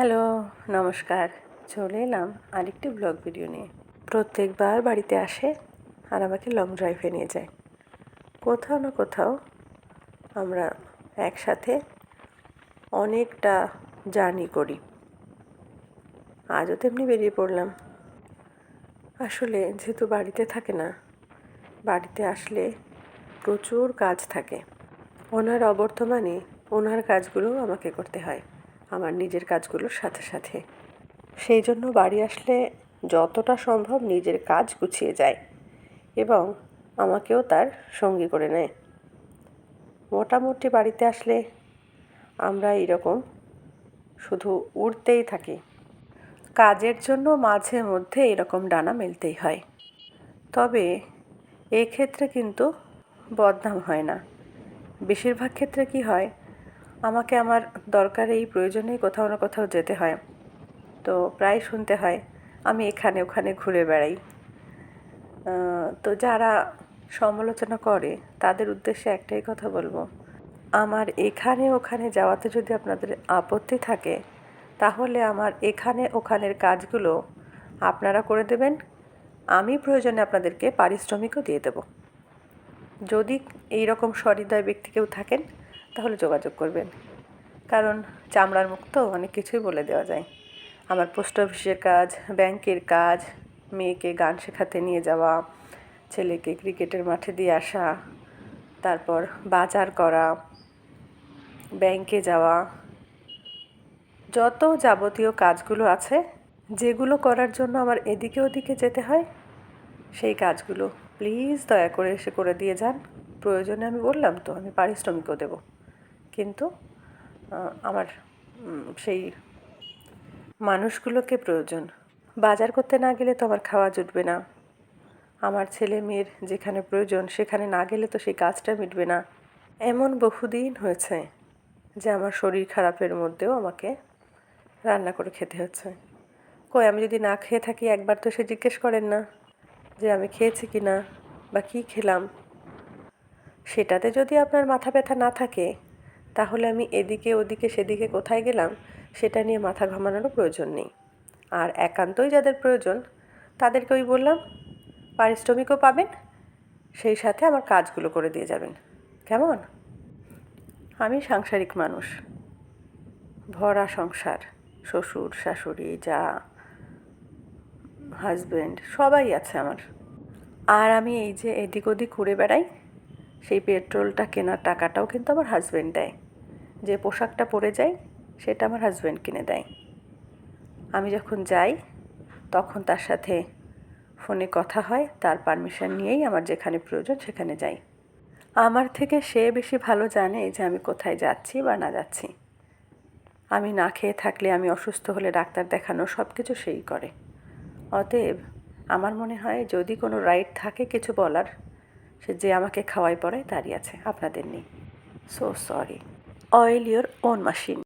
Hello, নমস্কার। চলে এলাম আরেকটি ব্লগ ভিডিও নিয়ে। প্রত্যেকবার বাড়িতে আসে আর আমাকে লং ড্রাইভে নিয়ে যায়। কোথাও না কোথাও আমরা একসাথে অনেকটা জার্নি করি। আজও তেমনি বেরিয়ে পড়লাম। আসলে যেহেতু বাড়িতে থাকে না, বাড়িতে আসলে প্রচুর কাজ থাকে। ওনার অবর্তমানে ওনার কাজগুলো আমাকে করতে হয়। আমার নিজের কাজগুলোর সাথে সাথে। সেই জন্য বাড়ি আসলে যতটা সম্ভব নিজের কাজ গুছিয়ে যায় এবং আমাকেও তার সঙ্গী করে নেয়। মোটামুটি বাড়িতে আসলে আমরা এরকম শুধু উড়তেই থাকি। কাজের জন্য মাঝে মধ্যে এরকম ডানা মেলতেই হয়। তবে এক্ষেত্রে কিন্তু বদনাম হয় না। বেশিরভাগ ক্ষেত্রে কি হয় আমাকে আমার দরকার এই প্রয়োজনেই কোথাও না কোথাও যেতে হয়। তো প্রায় শুনতে হয়, আমি এখানে ওখানে ঘুরে বেড়াই। তো যারা সমালোচনা করে, তাদের উদ্দেশ্যে একটাই কথা বলব। আমার এখানে ওখানে যাওয়াতে যদি আপনাদের আপত্তি থাকে, তাহলে আমার এখানে ওখানের কাজগুলো আপনারা করে দেবেন। আমি প্রয়োজনে আপনাদেরকে পারিশ্রমিকও দিয়ে দেব। যদি এই রকম সহৃদয় ব্যক্তি কেউ থাকেন তাহলে যোগাযোগ করবেন। কারণ চামড়ার মুখ তো অনেক কিছুই বলে দেওয়া যায়। আমার পোস্ট অফিসের কাজ, ব্যাংকের কাজ, মেয়েকে গান শেখাতে নিয়ে যাওয়া, ছেলেকে ক্রিকেটের মাঠে দিয়ে আসা, তারপর বাজার করা, ব্যাংকে যাওয়া, যত যাবতীয় কাজগুলো আছে, যেগুলো করার জন্য আমার এদিকে ওদিকে যেতে হয়, সেই কাজগুলো প্লিজ দয়া করে এসে করে দিয়ে যান। প্রয়োজনে আমি বললাম তো, আমি পারিশ্রমিকও দেবো। কিন্তু আমার সেই মানুষগুলোকে প্রয়োজন। বাজার করতে না গেলে তো আমার খাওয়া জুটবে না। আমার ছেলে মেয়ের যেখানে প্রয়োজন, সেখানে না গেলে তো সেই কাজটা মিটবে না। এমন বহুদিন হয়েছে যে আমার শরীর খারাপের মধ্যেও আমাকে রান্না করে খেতে হচ্ছে। কই, আমি যদি না খেয়ে থাকি, একবার তো সে জিজ্ঞেস করেন না যে আমি খেয়েছি কি না বা কী খেলাম। সেটাতে যদি আপনার মাথা ব্যথা না থাকে তাহলে আমি এদিকে, ওদিকে, সেদিকে কোথায় গেলাম? সেটা নিয়ে মাথা ঘামানোরও প্রয়োজন নেই। আর একান্তই যাদের প্রয়োজন, তাদেরকে ওই বললাম, পারিশ্রমিকও পাবেন, সেই সাথে আমার কাজগুলো করে দিয়ে যাবেন। কেমন? আমি সাংসারিক মানুষ। ভরা সংসার, শ্বশুর, শাশুড়ি, যা হাজব্যান্ড সবাই আছে আমার। আর আমি এই যে এদিক ওদিক ঘুরে বেড়াই সেই পেট্রোলটা কেনার টাকাটাও কিন্তু আমার হাজব্যান্ড দেয়। যে পোশাকটা পরে যাই সেটা আমার হাজব্যান্ড কিনে দেয়। আমি যখন যাই, তখন তার সাথে ফোনে কথা হয়, তার পারমিশন নিয়েই আমার যেখানে প্রয়োজন সেখানে যাই। আমার থেকে সে বেশি ভালো জানে যে আমি কোথায় যাচ্ছি বা না যাচ্ছি। আমি না খেয়ে থাকলে আমি অসুস্থ হলে ডাক্তার দেখানো সব কিছু সেই করে। অতএব আমার মনে হয় যদি কোনো রাইট থাকে কিছু বলার সে যে আমাকে খাওয়াই পড়ায় তারই আছে, আপনাদের নেই। So sorry oil your own machine